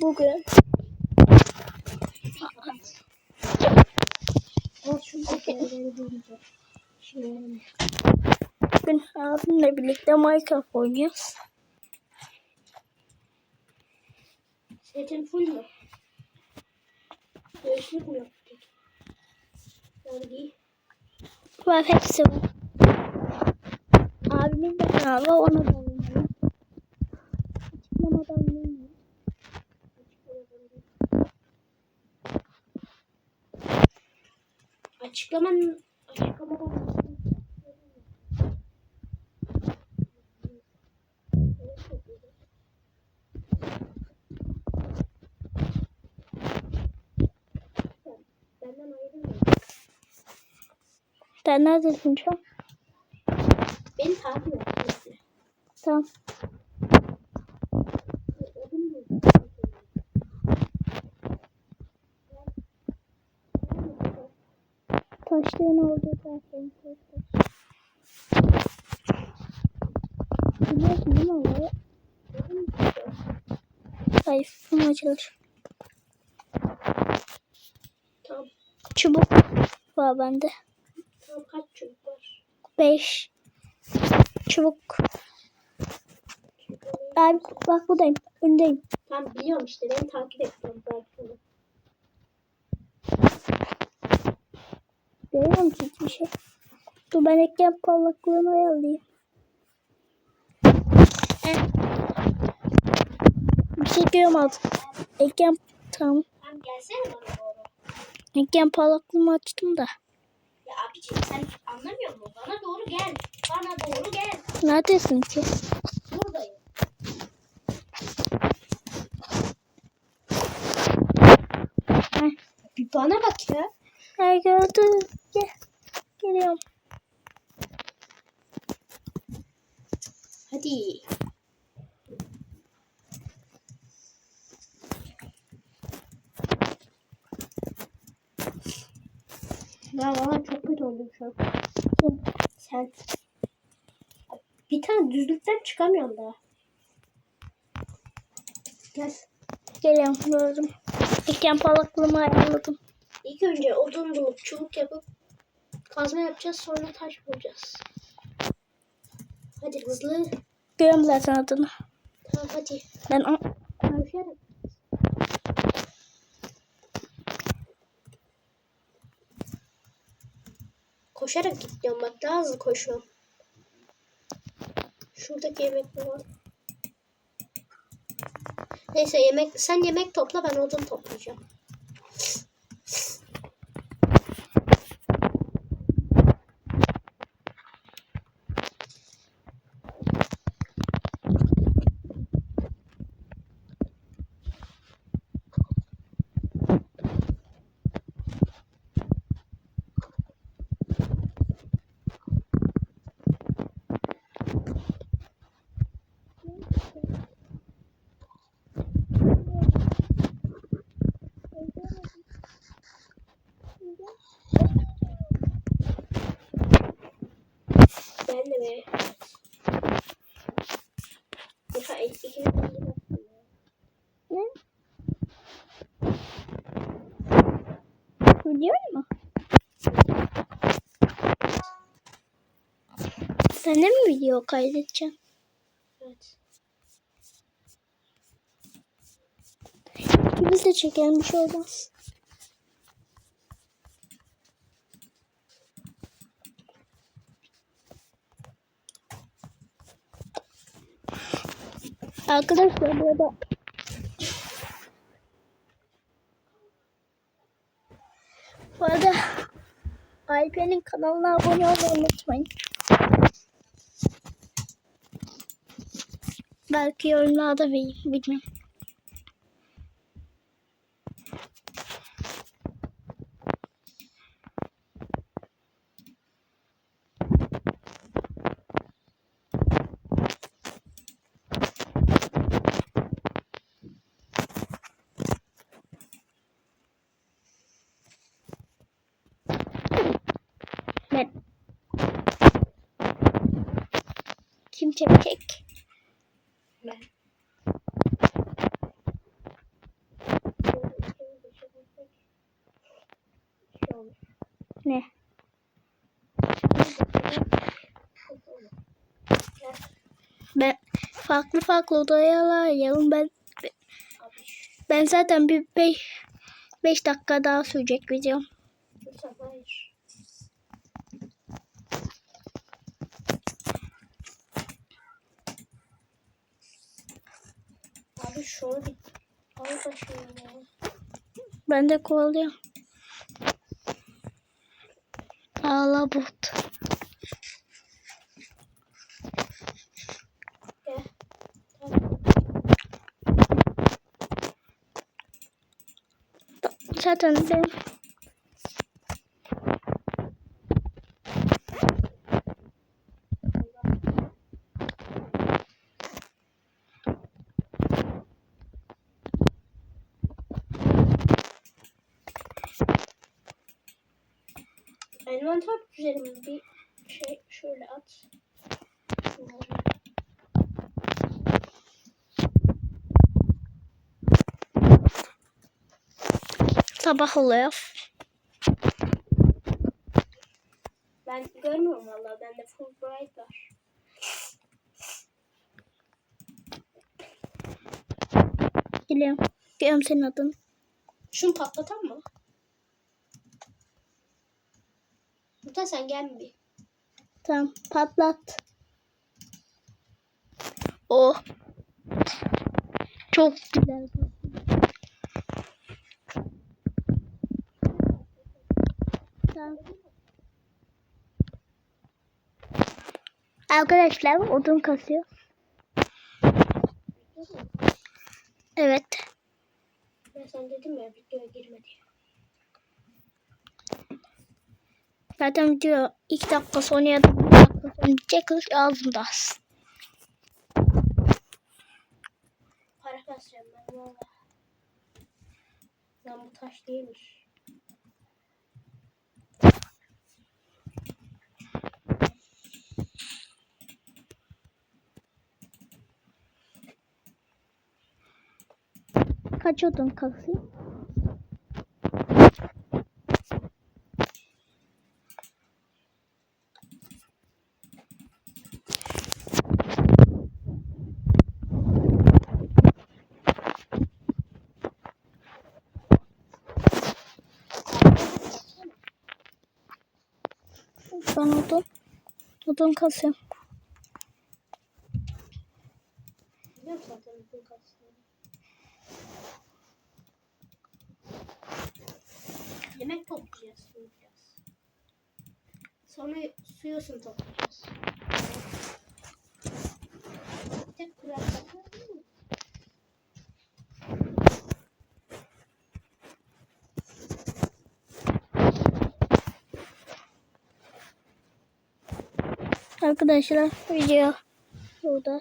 Bugün bugün abimle birlikte Minecraft oynuyoruz. setin full mü? Değişik mi yaptık? Yani Var hepsi var. Abimin de kanalı ona da Açıklaman açıklamadan. Sen neredesin şu an? Beni takip et. Tamam. Taşların olduğu zaten. Biliyorsun değil mi onları? Hayır, bunu açılır. Tamam. Çubuk var bende. Tamam kaç çubuk var? Beş. Çubuk. Abi bak buradayım. Öndeyim. Tamam biliyorum işte beni takip et. Tamam, belki onu. Görüyor musun hiçbir şey? Dur ben ekran parlaklığını ayarlayayım. Bir şey görüyorum artık. Ekran doğru. Ekran parlaklığımı açtım da. Ya abiciğim sen anlamıyor musun? Bana doğru gel. Bana doğru gel. Neredesin ki? Buradayım. Heh. Bir bana bak ya. Ay gördüm. Gel. Geliyorum. Hadi. Ya valla çok kötü oldum şu an. Sen. Bir tane düzlükten çıkamıyorum daha. Gel. Geliyorum gördüm. Ekran parlaklığımı ayarladım. İlk önce odun bulup çubuk yapıp kazma yapacağız sonra taş bulacağız. Hadi hızlı. Görüyorum zaten adını. Tamam hadi. Ben o... Koşarak. Koşarak git diyorum bak daha hızlı koşuyorum. Şuradaki yemek mi var? Neyse yemek sen yemek topla ben odun toplayacağım. Ben de be. İkimiz. Ne? Biliyor? Sen de mi video kaydedeceksin? Evet. İkimiz de çekelim bir şey olmaz. Arkadaşlar burada Bu arada Alper'in kanalına abone olmayı unutmayın. Belki yorumlarda vereyim, bilmiyorum. Kim çekecek? Ben. Ne? Ben farklı farklı odayalar yalım ben ben zaten bir 5 dakika daha sürecek videom. Hayır. Şunu bir al ya. Ben de kovalıyorum. Ağla. Tamam. Zaten ben Envanter düzenimi bir şey şöyle at. Bunları. sabah oluyor. Ben görmüyorum valla. Bende full bright var. Geliyorum. Geliyorum senin adın. Şunu patlatan mı? Lütfen sen gel bir. Tamam patlat. Oh. Çok güzel. Tamam. Arkadaşlar odun kasıyor. Evet. Ben sen dedim ya videoya girme diye. Zaten video 2 dakika sonra ya da 1 dakika sonra çekilir ağzımda. Para kasacağım ben valla. Lan bu taş değilmiş. Kaç odun kasıyor? Ben odun, odun kasıyorum. Yemek toplayacağız biraz. Sonra su yosun toplayacağız. Tek kurak Arkadaşlar video burada.